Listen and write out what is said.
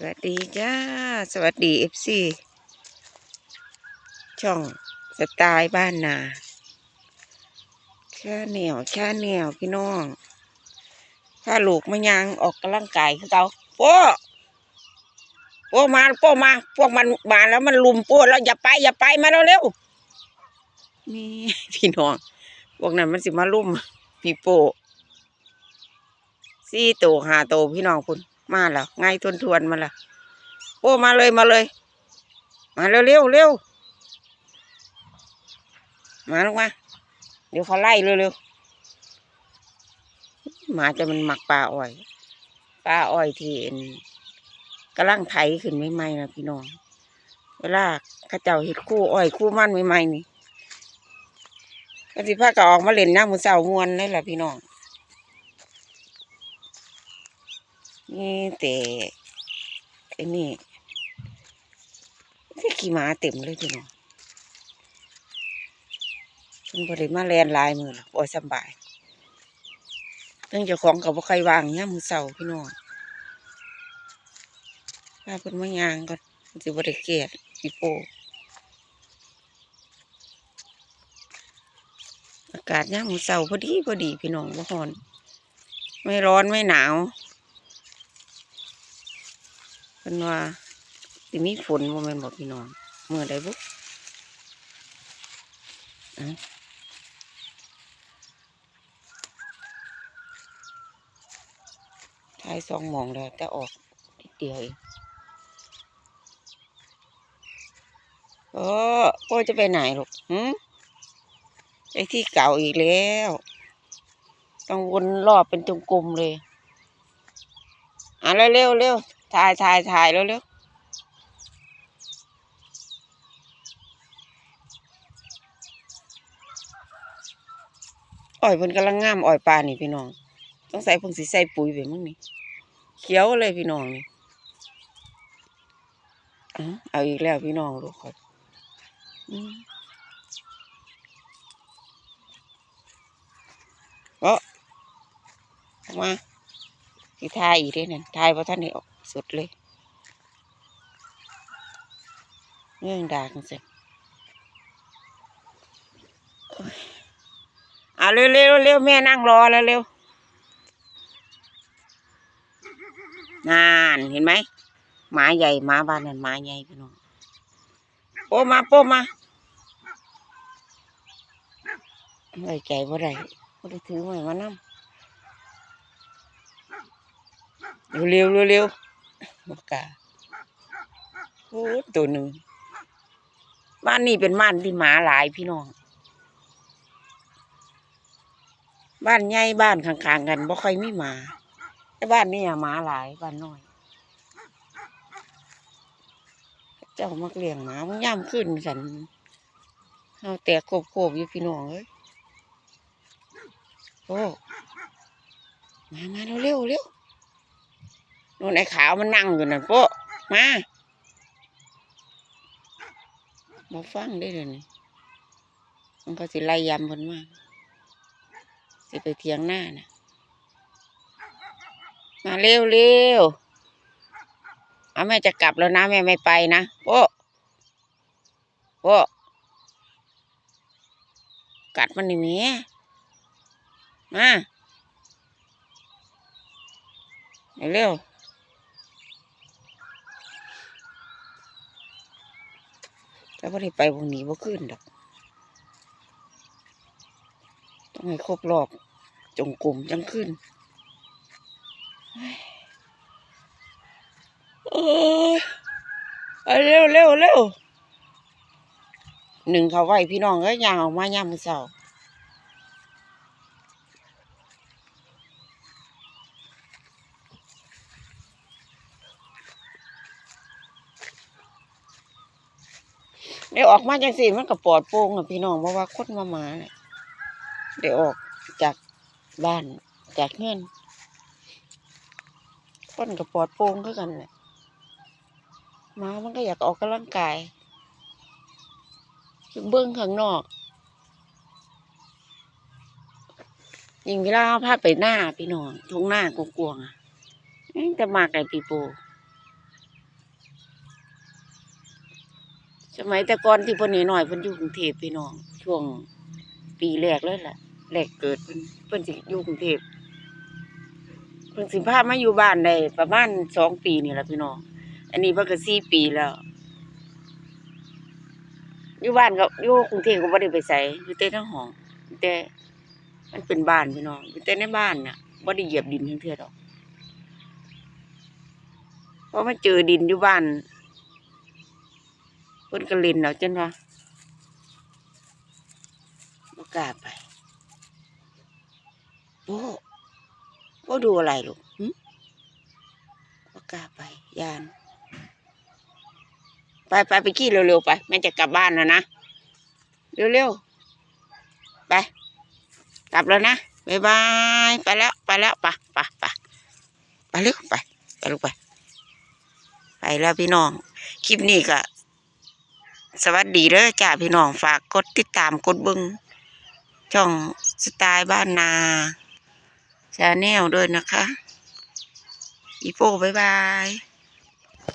สวัสดีจ้า สวัสดีเอฟซีช่องสไตล์บ้านนาชาเหนียวชาเหนียวพี่น้องถ้าลูกมันยังออกกำลังกายคือเขาโป้โป้มาโป้มา พวกมันมาแล้วมันลุมโป้แล้วอย่าไปอย่าไปมาเร็วๆนี่พี่น้อง พวกนั้นมันสิมาลุมพี่โป้สี่โตวห้าโตวพี่น้องคุณ มาแล้วไงทวนทวนๆมาละโป้มาเลยมาเลย มาเร็วเร็วเร็วมาลงมา เดี๋ยวเขาไล่เร็วเร็วหมาจะมันหมักปลาอ้อยปลาอ้อยที่เอ็นกำลังไถขึ้นใหม่ๆนะพี่น้อง เวลาข้าเจ้าเห็ดคู่อ้อยคู่มั่นใหม่ๆนี่ก็สิพาก็ออกมาเล่นน้ำมือเสามวนนี่แหละพี่น้อง นี่แต่ไอ้นี่ที่ขี่ม้าเต็มเลยพี่น้องเพิ่นบริมาแลนลายมือหรอกบ่สบายเรื่องเจ้าของกับบ่าใครวางย่ามมือเสาพี่น้องพาเพิ่นมายางก่อนสิบ่ได้เกลียดพี่โปอากาศย่ามมือเสาพอดีพอดีพี่น้องบ่ร้อน ไม่ร้อนไม่หนาว พิ่นว่าสิมีฝนบ่แม่นบ่พี่น้องเมื่อใดบุเอ้าท้ายสองหมองแล้วแต่ออกนิดเดียวเองโอ้โอ้จะไปไหนลูกหืมไปที่เก่าอีกแล้ว ต้องวนรอบเป็นจงกรมเลย อะเร็วเร็วเร็ว ถ่ายถ่ายถ่ายเร็วเร็วอ้อยเพิ่นกำลังงามอ้อยปลานี่พี่น้อง ต้องใส่เพิ่งสิใส่ปุ๋ยไปมั้งนี่ เขียวเลยพี่น้องนี่เอาเอาอีกแล้วพี่น้องลูกครับอืมเอ้อมาที่ทายอีกเด้นั่นทายเพราะท่านนี่ออก สุดเลยเงื่องดากันเสร็จอะเร็วเร็วเร็วแม่นั่งรอแล้วเร็วนานเห็นไหมหมาใหญ่หมาบ้านนั่นหมาใหญ่พี่น้องโป้มาโป้มาไว้ใจบ่ได้บ่ได้ถือไว้มานั่เร็วเร็วเร็วเร็ว บกกาโอ้ตัวหนึ่งบ้านนี้เป็นบ้านที่หมาหลายพี่น้อง บ้านใหญ่บ้านข้างๆกันบ่ค่อยมีหมาแต่บ้านนี้หมาหลายบ้านน้อย เจ้ามักเลี้ยงหมามันย่ำขึ้นสันเอาแต่โคบๆอยู่พี่น้องเอ้ยโอ้มามาเร็วเร็วเร็ว นู่นไอ้ขาวมันนั่งอยู่นั่นโป๊ะมามาฟังได้เลยนี่มันก็สิไล่ยำเพิ่นมาสิไปเทียงหน้าน่ะมาเร็วเร็วเอาแม่จะกลับแล้วนะแม่ไม่ไปนะโป๊ะโป๊ะกัดมันนี่เมียมาเร็ว ถ้าไ่ได้ไปวงนนี้บ่ขึ้นดอก ต้องให้ครบรอบจงกลุ่มจังขึ้นเอ้ยเร็วเร็วเร็วหนึ่งเขาไหวพี่น้องก็ยางออกมาย่ามมือเสา เดี๋ยวออกมาจังสิมันก็ปลอดโปร่งอะพี่น้องเพราะว่าคนมาหมาเนี่ยเดี๋ยวออกจากบ้านจากเงินคนก็ปลอดโปร่งคือกันแหละหมามันก็อยากออกกำลังกายเบื้องข้างนอกยิงเวลาเราพาไปหน้าพี่น้องทุ่งหน้ากวงๆอะจะมาไก่ปีโป สมัยแต่ก่อนที่เพิ่นน้อยๆเพิ่นอยู่กรุงเทพพี่น้องช่วงปีแรกเลยล่ะแรกเกิดเพิ่นเพิ่นสิอยู่กรุงเทพเพิ่นสิพามาอยู่บ้านได้ประมาณสองปีนี่ล่ะพี่น้องอันนี้เพิ่นก็สี่ปีแล้วอยู่บ้านก็อยู่กรุงเทพก็บ่ได้ไปไสอยู่แต่ในห้องยู่แต่มันเป็นบ้านพี่น้องอยู่แต่ในบ้านน่ะบ่ได้เหยียบดินจังเทื่อดอกเพราะมาเจอดินอยู่บ้าน เพิ่นก็เล่นเอาจนว่าบ่กล้าไปโอ้บ่ดูอะไรลูกหึบ่กล้าไปยาน ไปไปไปขี้เร็วๆไปแม่จะกลับบ้านแล้วนะเร็วๆไปกลับแล้วนะบายบายไปแล้วไปแล้วไปไปไปไปเร็วไปไปลูกไป ไปแล้วพี่น้อง คลิปนี้ก็ สวัสดีเด้อจ้าพี่น้องฝากกดติดตามกดเบึงช่องสไตล์บ้านนาชาแนลด้วยนะคะ อีโฟบ๊ายบาย